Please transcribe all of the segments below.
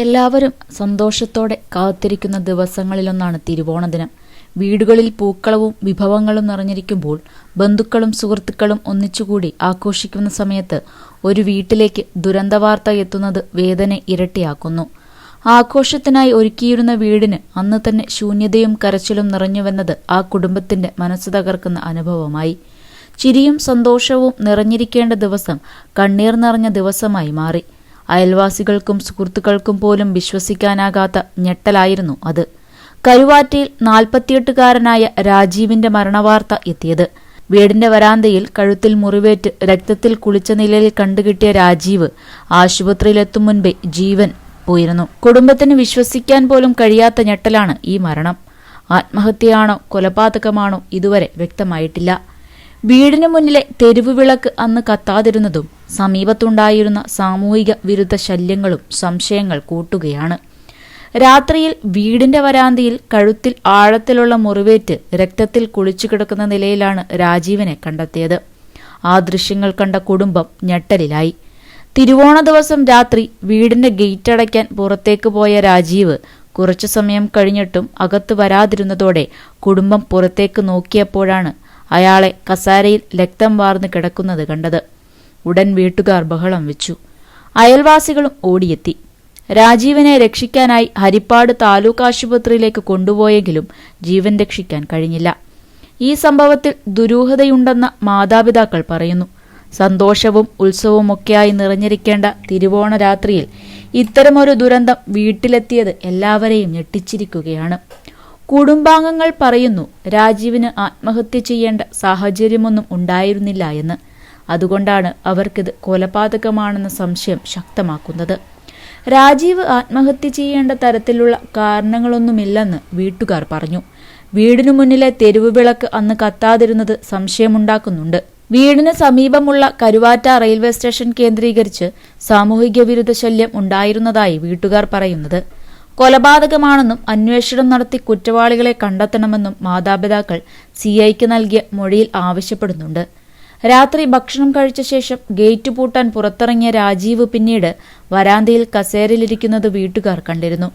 എല്ലാവരും സന്തോഷത്തോടെ കാത്തിരിക്കുന്ന ദിവസങ്ങളിലൊന്നാണ് തിരുവോണ ദിനം വീടുകളിൽ പൂക്കളവും വിഭവങ്ങളും നിറഞ്ഞിരിക്കുമ്പോൾ ബന്ധുക്കളും സുഹൃത്തുക്കളും ഒന്നിച്ചുകൂടി ആഘോഷിക്കുന്ന സമയത്ത് ഒരു വീട്ടിലേക്ക് ദുരന്തവാർത്ത എത്തുന്നത് വേദന ഇരട്ടിയാക്കുന്നു. ആഘോഷത്തിനായി ഒരുക്കിയിരുന്ന വീടിന് അന്ന് തന്നെ ശൂന്യതയും കരച്ചിലും നിറഞ്ഞുവെന്നത് ആ കുടുംബത്തിന്റെ മനസ്സ് തകർക്കുന്ന അനുഭവമായി. ചിരിയും സന്തോഷവും നിറഞ്ഞിരിക്കേണ്ട ദിവസം കണ്ണീർ നിറഞ്ഞ ദിവസമായി മാറി. അയൽവാസികൾക്കും സുഹൃത്തുക്കൾക്കും പോലും വിശ്വസിക്കാനാകാത്ത ഞെട്ടലായിരുന്നു അത്. കരുവാറ്റയിൽ നാൽപ്പത്തിയെട്ടുകാരനായ രാജീവിന്റെ മരണവാർത്ത എത്തിയത്. വീടിന്റെ വരാന്തയിൽ കഴുത്തിൽ മുറിവേറ്റ് രക്തത്തിൽ കുളിച്ച നിലയിൽ കണ്ടുകിട്ടിയ രാജീവ് ആശുപത്രിയിലെത്തും മുൻപേ ജീവൻ പോയിരുന്നു. കുടുംബത്തിന് വിശ്വസിക്കാൻ പോലും കഴിയാത്ത ഞെട്ടലാണ് ഈ മരണം. ആത്മഹത്യയാണോ കൊലപാതകമാണോ ഇതുവരെ വ്യക്തമായിട്ടില്ല. വീടിന് മുന്നിലെ തെരുവ് വിളക്ക് അന്ന് കത്താതിരുന്നതും സമീപത്തുണ്ടായിരുന്ന സാമൂഹിക വിരുദ്ധ ശല്യങ്ങളും സംശയങ്ങൾ കൂട്ടുകയാണ്. രാത്രിയിൽ വീടിന്റെ വരാന്തയിൽ കഴുത്തിൽ ആഴത്തിലുള്ള മുറിവേറ്റ് രക്തത്തിൽ കുളിച്ചു കിടക്കുന്ന നിലയിലാണ് രാജീവിനെ കണ്ടെത്തിയത്. ആ ദൃശ്യങ്ങൾ കണ്ട കുടുംബം ഞെട്ടലിലായി. തിരുവോണ ദിവസം രാത്രി വീടിന്റെ ഗേറ്റ് അടയ്ക്കാൻ പുറത്തേക്ക് പോയ രാജീവ് കുറച്ചു സമയം കഴിഞ്ഞിട്ടും അകത്ത് വരാതിരുന്നതോടെ കുടുംബം പുറത്തേക്ക് നോക്കിയപ്പോഴാണ് അയാളെ കസാരയിൽ രക്തം വാർന്ന് കിടക്കുന്നത് കണ്ടത് ഉടൻ വീട്ടുകാർ ബഹളം വെച്ചു. അയൽവാസികളും ഓടിയെത്തി. രാജീവനെ രക്ഷിക്കാനായി ഹരിപ്പാട് താലൂക്ക് ആശുപത്രിയിലേക്ക് കൊണ്ടുപോയെങ്കിലും ജീവൻ രക്ഷിക്കാൻ കഴിഞ്ഞില്ല. ഈ സംഭവത്തിൽ ദുരൂഹതയുണ്ടെന്ന മാതാപിതാക്കൾ പറയുന്നു. സന്തോഷവും ഉത്സവമൊക്കെയായി നിറഞ്ഞിരിക്കേണ്ട തിരുവോണ രാത്രിയിൽ ഇത്തരമൊരു ദുരന്തം വീട്ടിലെത്തിയത് എല്ലാവരെയും ഞെട്ടിച്ചിരിക്കുകയാണ്. കുടുംബാംഗങ്ങൾ പറയുന്നു രാജീവിന് ആത്മഹത്യ ചെയ്യേണ്ട സാഹചര്യമൊന്നും ഉണ്ടായിരുന്നില്ല എന്ന്. അതുകൊണ്ടാണ് അവർക്കിത് കൊലപാതകമാണെന്ന സംശയം ശക്തമാക്കുന്നത്. രാജീവ് ആത്മഹത്യ ചെയ്യേണ്ട തരത്തിലുള്ള കാരണങ്ങളൊന്നുമില്ലെന്ന് വീട്ടുകാർ പറഞ്ഞു. വീടിനു മുന്നിലെ തെരുവ് വിളക്ക് അന്ന് കത്താതിരുന്നത് സംശയമുണ്ടാക്കുന്നുണ്ട്. വീടിന് സമീപമുള്ള കരുവാറ്റ റെയിൽവേ സ്റ്റേഷൻ കേന്ദ്രീകരിച്ച് സാമൂഹിക വിരുദ്ധ ശല്യം ഉണ്ടായിരുന്നതായി വീട്ടുകാർ പറയുന്നത്. കൊലപാതകമാണെന്നും അന്വേഷണം നടത്തി കുറ്റവാളികളെ കണ്ടെത്തണമെന്നും മാതാപിതാക്കൾ സിഐക്ക് നൽകിയ മൊഴിയിൽ ആവശ്യപ്പെടുന്നുണ്ട്. രാത്രി ഭക്ഷണം കഴിച്ച ശേഷം ഗേറ്റ് പൂട്ടാൻ പുറത്തിറങ്ങിയ രാജീവ് പിന്നീട് വരാന്തയിൽ കസേരയിലിരിക്കുന്നത് വീട്ടുകാർ കണ്ടിരുന്നു.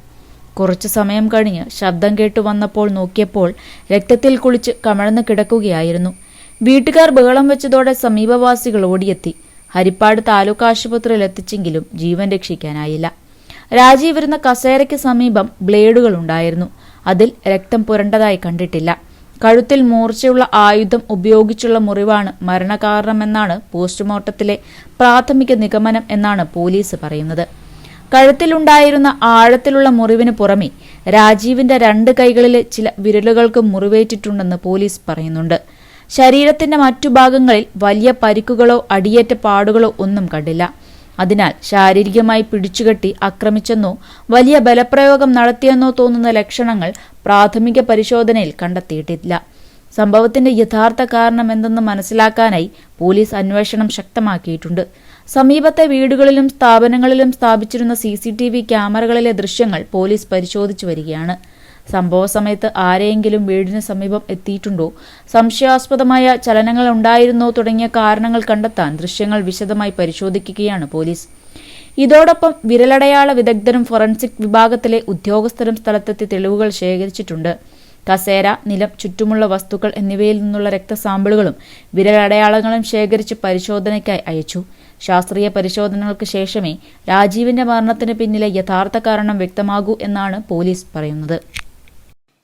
കുറച്ചു സമയം കഴിഞ്ഞ് ശബ്ദം കേട്ടു വന്നപ്പോൾ നോക്കിയപ്പോൾ രക്തത്തിൽ കുളിച്ച് കമഴ്ന്ന് കിടക്കുകയായിരുന്നു. വീട്ടുകാർ ബഹളം വെച്ചതോടെ സമീപവാസികൾ ഓടിയെത്തി. ഹരിപ്പാട് താലൂക്ക് ആശുപത്രിയിൽ എത്തിച്ചെങ്കിലും ജീവൻ രക്ഷിക്കാനായില്ല. രാജീവ് ഇരുന്ന കസേരയ്ക്ക് സമീപം ബ്ലേഡുകൾ ഉണ്ടായിരുന്നു. അതിൽ രക്തം പുരണ്ടതായി കണ്ടിട്ടില്ല. കഴുത്തിൽ മൂർച്ചയുള്ള ആയുധം ഉപയോഗിച്ചുള്ള മുറിവാണ് മരണകാരണമെന്നാണ് പോസ്റ്റ്മോർട്ടത്തിലെ പ്രാഥമിക നിഗമനം എന്നാണ് പോലീസ് പറയുന്നത്. കഴുത്തിലുണ്ടായിരുന്ന ആഴത്തിലുള്ള മുറിവിന് പുറമെ രാജീവിന്റെ രണ്ട് കൈകളിലെ ചില വിരലുകൾക്ക് മുറിവേറ്റിട്ടുണ്ടെന്ന് പോലീസ് പറയുന്നുണ്ട്. ശരീരത്തിന്റെ മറ്റു ഭാഗങ്ങളിൽ വലിയ പരിക്കുകളോ അടിയേറ്റ പാടുകളോ ഒന്നും കണ്ടില്ല. അതിനാൽ ശാരീരികമായി പിടിച്ചുകെട്ടി ആക്രമിച്ചെന്നോ വലിയ ബലപ്രയോഗം നടത്തിയെന്നോ തോന്നുന്ന ലക്ഷണങ്ങൾ പ്രാഥമിക പരിശോധനയിൽ കണ്ടെത്തിയിട്ടില്ല. സംഭവത്തിന്റെ യഥാർത്ഥ കാരണം എന്തെന്ന് മനസ്സിലാക്കാനായി പോലീസ് അന്വേഷണം ശക്തമാക്കിയിട്ടുണ്ട്. സമീപത്തെ വീടുകളിലും സ്ഥാപനങ്ങളിലും സ്ഥാപിച്ചിരുന്ന സി ക്യാമറകളിലെ ദൃശ്യങ്ങൾ പോലീസ് പരിശോധിച്ചു വരികയാണ്. സംഭവ സമയത്ത് ആരെയെങ്കിലും വീടിന് സമീപം എത്തിയിട്ടുണ്ടോ? സംശയാസ്പദമായ ചലനങ്ങൾ ഉണ്ടായിരുന്നോ തുടങ്ങിയ കാരണങ്ങൾ കണ്ടെത്താൻ ദൃശ്യങ്ങൾ വിശദമായി പരിശോധിക്കുകയാണ് പോലീസ്. ഇതോടൊപ്പം വിരലടയാള വിദഗ്ധരും ഫോറൻസിക് വിഭാഗത്തിലെ ഉദ്യോഗസ്ഥരും സ്ഥലത്തെത്തി തെളിവുകൾ ശേഖരിച്ചിട്ടുണ്ട്. കസേര നിലം ചുറ്റുമുള്ള വസ്തുക്കൾ എന്നിവയിൽ നിന്നുള്ള രക്തസാമ്പിളുകളും വിരലടയാളങ്ങളും ശേഖരിച്ച് പരിശോധനയ്ക്കായി അയച്ചു. ശാസ്ത്രീയ പരിശോധനകൾക്ക് ശേഷമേ രാജീവിന്റെ മരണത്തിന് പിന്നിലെ യഥാർത്ഥ കാരണം വ്യക്തമാകൂ എന്നാണ് പോലീസ് പറയുന്നത്.